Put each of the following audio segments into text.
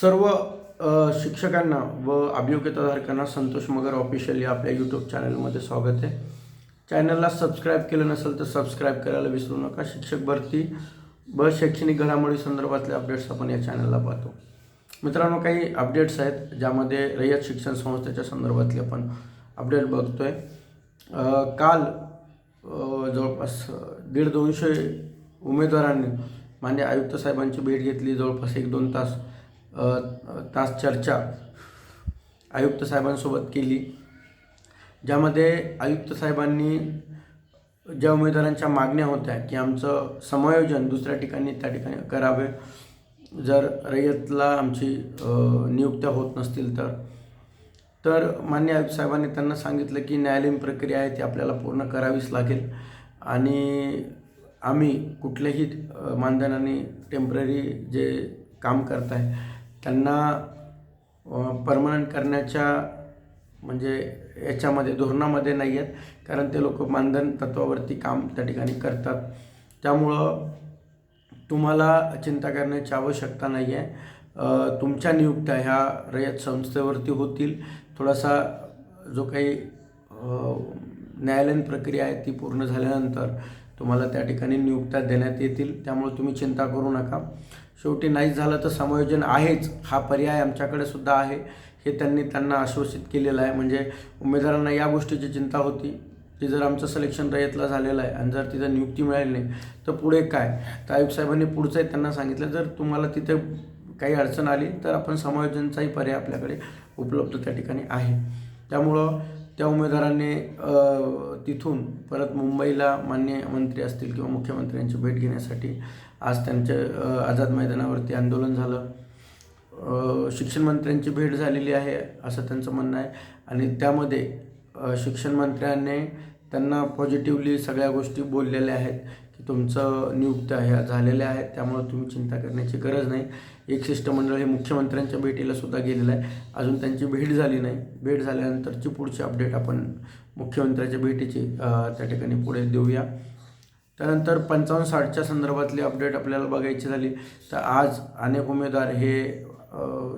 सर्व शिक्षकांना व अभियोग्यताधारकांना संतोष मगर ऑफिशियल या आपल्या यूट्यूब चॅनलमध्ये स्वागत आहे. चॅनलला सबस्क्राईब केलं नसेल तर सबस्क्राईब करायला विसरू नका. शिक्षक भरती व शैक्षणिक घडामोडी संदर्भातले अपडेट्स आपण या चॅनलला पाहतो. मित्रांनो काही अपडेट्स आहेत ज्यामध्ये रयत शिक्षण संस्थेच्या संदर्भातले आपण अपडेट बघतोय. आहे काल जवळपास दीड दोनशे उमेदवारांनी मान्य आयुक्त साहेबांची भेट घेतली. जवळपास एक दोन तास तास चर्चा आयुक्त साहेबांसोबत केली. ज्यामध्ये आयुक्त साहेबांनी ज्या उमेदवारांच्या मागण्या होत्या की आमचं समायोजन दुसऱ्या ठिकाणी त्या ठिकाणी करावे. जर रयतला आमची नियुक्त्या होत नसतील तर. तर मान्य आयुक्त साहेबांनी त्यांना सांगितलं की न्यायालयीन प्रक्रिया आहे ती आपल्याला पूर्ण करावीच लागेल. आणि आम्ही कुठल्याही मानधनाने टेंपररी जे काम करत आहे त्यांना परमनंट करण्याच्या म्हणजे याच्यामध्ये धोरणामध्ये नाही आहेत कारण ते लोक मानधन तत्वावरती काम त्या ठिकाणी करतात. त्यामुळं तुम्हाला चिंता करण्याची आवश्यकता नाही आहे तुमच्या नियुक्त्या ह्या रयत संस्थेवरती होतील. थोडासा जो काही न्यायालयीन प्रक्रिया आहे ती पूर्ण झाल्यानंतर तुम्हाला त्या ठिकाणी नियुक्त्या देण्यात येतील. त्यामुळे तुम्ही चिंता करू नका. शेवटी नाहीच झालं तर समायोजन आहेच. हा पर्याय आमच्याकडे सुद्धा आहे. हे त्यांनी त्यांना आश्वासित केलेलं आहे. म्हणजे उमेदवारांना या गोष्टीची चिंता होती. की जर आमचं सिलेक्शन रयतला झालेलं आहे आणि जर तिथं नियुक्ती मिळाली नाही तर पुढे काय? तर आयुक्त साहेबांनी पुढचंही त्यांना सांगितलं जर तुम्हाला तिथे काही अडचण आली तर आपण समायोजनचाही पर्याय आपल्याकडे उपलब्ध त्या ठिकाणी आहे. त्यामुळं त्या उमेदवारांनी तिथून परत मुंबईला मान्य मंत्री असतील किंवा मुख्यमंत्र्यांची भेट घेण्यासाठी आज त्यांच्या आझाद मैदानावरती आंदोलन झालं. शिक्षण मंत्र्यांची भेट झालेली आहे असं त्यांचं म्हणणं आहे. आणि त्यामध्ये शिक्षण मंत्र्याने त्यांना पॉझिटिव्हली सगळ्या गोष्टी बोललेल्या आहेत की तुमचं नियुक्त्या ह्या झालेल्या आहेत त्यामुळं तुम्ही चिंता करण्याची गरज नाही. एक शिष्टमंडळ हे मुख्यमंत्र्यांच्या भेटीला सुद्धा गेलेलं आहे. अजून त्यांची भेट झाली नाही. भेट झाल्यानंतरची पुढची अपडेट आपण मुख्यमंत्र्याच्या भेटीची त्या ठिकाणी पुढे देऊया. त्यानंतर पंचावन्न साठच्या संदर्भातली अपडेट आपल्याला बघायची झाली. तर आज अनेक उमेदवार हे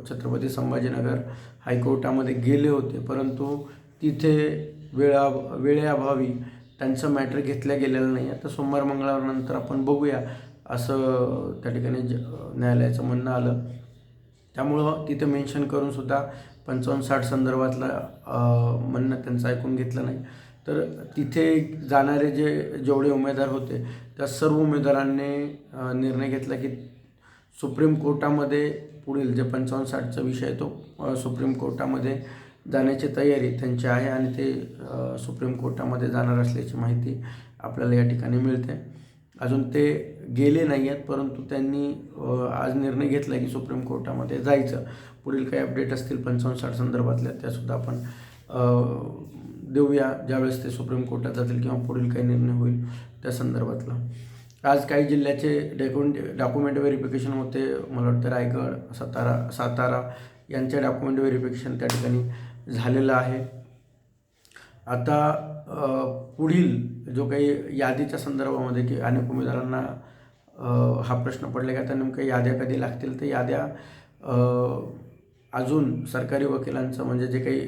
छत्रपती संभाजीनगर हायकोर्टामध्ये गेले होते. परंतु तिथे वेळा वेळेअभावी त्यांचं मॅटर घेतल्या गेलेलं नाही. आहे तर सोमवार मंगळवारनंतर आपण बघूया असं त्या ठिकाणी ज न्यायालयाचं म्हणणं आलं. त्यामुळं तिथे मेन्शन करूनसुद्धा पंचावन्न साठ संदर्भातलं म्हणणं त्यांचं ऐकून घेतलं नाही. तर तिथे जाणारे जे जेवढे उमेदवार होते त्या सर्व उमेदवारांनी निर्णय घेतला की सुप्रीम कोर्टामध्ये पुढील जे पंचावन्न साठचा विषय आहे तो सुप्रीम कोर्टामध्ये जाण्याची तयारी त्यांची आहे आणि ते सुप्रीम कोर्टामध्ये जाणार असल्याची माहिती आपल्याला या ठिकाणी मिळते. अजून ते गेले नाही आहेत परंतु त्यांनी आज निर्णय घेतला की सुप्रीम कोर्टामध्ये जायचं. पुढील काही अपडेट असतील पंचावन्न साठ संदर्भातल्या त्यासुद्धा आपण देऊया ज्यावेळेस ते सुप्रीम कोर्टात जातील किंवा पुढील काही निर्णय होईल त्या संदर्भातला. आज काही जिल्ह्याचे डॉक्युमेंट डॉक्युमेंट व्हेरिफिकेशन होते मला वाटतं रायगड सातारा सातारा यांचे डॉक्युमेंट व्हेरिफिकेशन त्या ठिकाणी झालेलं आहे. आता पुढील जो काही यादीच्या संदर्भामध्ये की अनेक उमेदवारांना हा प्रश्न पडला की आता नेमक्या याद्या कधी लागतील? तर याद्या अजून सरकारी वकिलांचं म्हणजे जे काही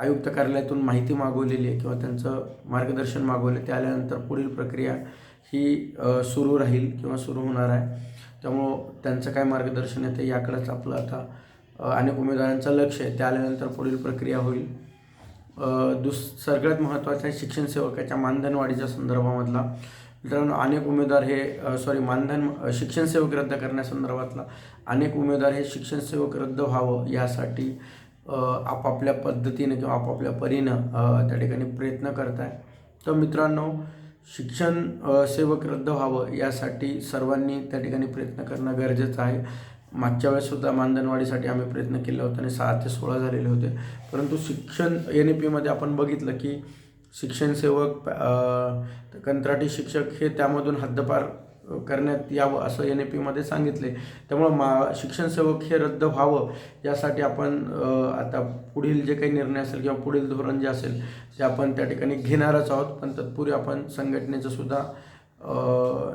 आयुक्त कार्यालयातून माहिती मागवलेली आहे किंवा त्यांचं मार्गदर्शन मागवलं ते आल्यानंतर पुढील प्रक्रिया ही सुरू राहील किंवा सुरू होणार आहे. त्यामुळं त्यांचं काय मार्गदर्शन आहे याकडंच आपलं आता अनेक उमेदवारांचं लक्ष आहे. ते आल्यानंतर पुढील प्रक्रिया होईल. दुस सगळ्यात महत्त्वाचं आहे शिक्षण सेवकाच्या मानधनवाढीच्या संदर्भामधला. मित्रांनो अनेक उमेदवार हे सॉरी मानधन शिक्षण सेवक रद्द करण्यासंदर्भातला अनेक उमेदवार हे शिक्षण सेवक रद्द व्हावं यासाठी आपापल्या पद्धतीने किंवा आपापल्या परीनं त्या ठिकाणी प्रयत्न करत आहे तर मित्रांनो शिक्षण सेवक रद्द व्हावं यासाठी सर्वांनी त्या ठिकाणी प्रयत्न करणं गरजेचं आहे. मागच्या वेळेससुद्धा मानधनवाढीसाठी आम्ही प्रयत्न केले होते आणि सहा ते सोळा झालेले होते. परंतु शिक्षण एन ई पीमध्ये आपण बघितलं की शिक्षण सेवक कंत्राटी शिक्षक हे त्यामधून हद्दपार करण्यात यावं असं एन ए पीमध्ये सांगितले. त्यामुळं मा शिक्षण सेवक हे रद्द व्हावं यासाठी आपण आता पुढील जे काही निर्णय असेल किंवा पुढील धोरण जे असेल ते आपण त्या ठिकाणी घेणारच आहोत. पण तत्पूर्वी आपण संघटनेचं सुद्धा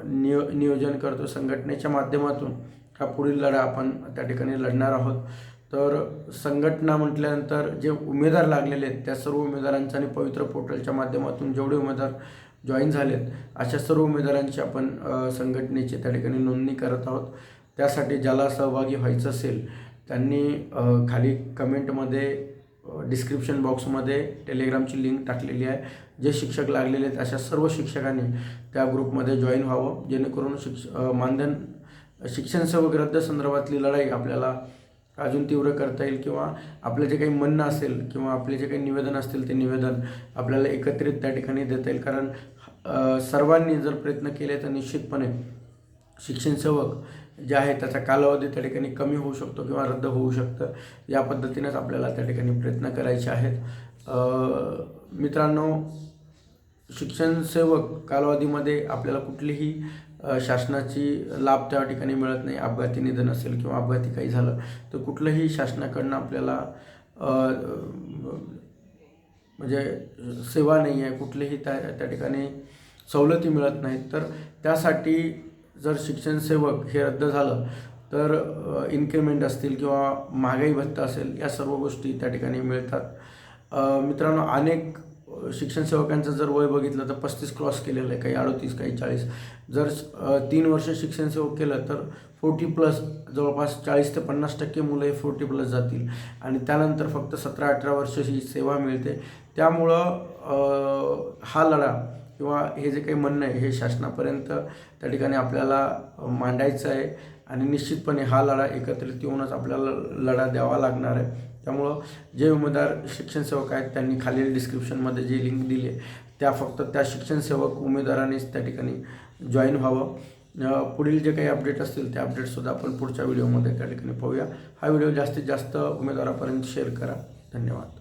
नियो नियोजन करतो संघटनेच्या माध्यमातून हा पुढील लढा आपण त्या ठिकाणी लढणार आहोत. तर संघटना म्हटल्यानंतर जे उमेदवार लागलेले आहेत त्या सर्व उमेदवारांचा आणि पवित्र पोर्टलच्या माध्यमातून जेवढे उमेदवार जॉईन झालेत. अशा सर्व उमेदवारांची आपण संघटनेची त्या ठिकाणी नोंदणी करत आहोत. त्यासाठी ज्याला सहभागी व्हायचं असेल त्यांनी खाली कमेंटमध्ये डिस्क्रिप्शन बॉक्समध्ये टेलिग्रामची लिंक टाकलेली आहे. जे शिक्षक लागलेले आहेत अशा सर्व शिक्षकांनी त्या ग्रुपमध्ये जॉईन व्हावं. जेणेकरून शिक्ष मानधन शिक्षण सेवक रद्द संदर्भातली लढाई आपल्याला अजून तीव्र करता येईल किंवा आपलं जे काही म्हणणं असेल किंवा आपले जे काही निवेदन असतील ते निवेदन आपल्याला एकत्रित त्या ठिकाणी देता येईल. कारण सर्वांनी जर प्रयत्न केले तर निश्चितपणे शिक्षण सेवक जे आहे त्याचा कालावधी त्या ठिकाणी कमी होऊ शकतो किंवा रद्द होऊ शकतं. या पद्धतीनेच आपल्याला त्या ठिकाणी प्रयत्न करायचे आहेत. मित्रांनो शिक्षण सेवक कालावधीमध्ये आपल्याला कुठलीही शासनाची लाभ त्या ठिकाणी मिळत नाही. अपघाती निधन असेल किंवा अपघाती काही झालं तर कुठलंही शासनाकडनं आपल्याला म्हणजे सेवा नाही आहे कुठलीही त्या त्या ठिकाणी सवलती मिळत नाहीत. तर त्यासाठी जर शिक्षण सेवक हे रद्द झालं तर इन्क्रीमेंट असतील किंवा महागाई भत्ता असेल या सर्व गोष्टी त्या ठिकाणी मिळतात. मित्रांनो अनेक शिक्षण सेवकांचं जर वय बघितलं तर पस्तीस क्रॉस केलेलं आहे काही अडतीस काही चाळीस. जर तीन वर्ष शिक्षण सेवक केलं तर फोर्टी प्लस जवळपास चाळीस ते पन्नास टक्के मुलं हे फोर्टी प्लस जातील. आणि त्यानंतर फक्त सतरा अठरा वर्ष ही सेवा मिळते त्यामुळं हा लढा किंवा हे जे काही म्हणणं आहे हे शासनापर्यंत त्या ठिकाणी आपल्याला मांडायचं आहे. आणि निश्चितपणे हा लढा एकत्रित येऊनच आपल्याला लढा द्यावा लागणार आहे. त्यामुळं जे उमेदवार शिक्षण सेवक आहेत त्यांनी खालील डिस्क्रिप्शनमध्ये जी लिंक दिली आहे त्या फक्त त्या शिक्षण सेवक त्या ठिकाणी जॉईन व्हावं. पुढील जे काही अपडेट असतील ते अपडेटसुद्धा आपण पुढच्या व्हिडिओमध्ये त्या ठिकाणी पाहूया. हा व्हिडिओ जास्तीत जास्त उमेदवारापर्यंत शेअर करा. धन्यवाद.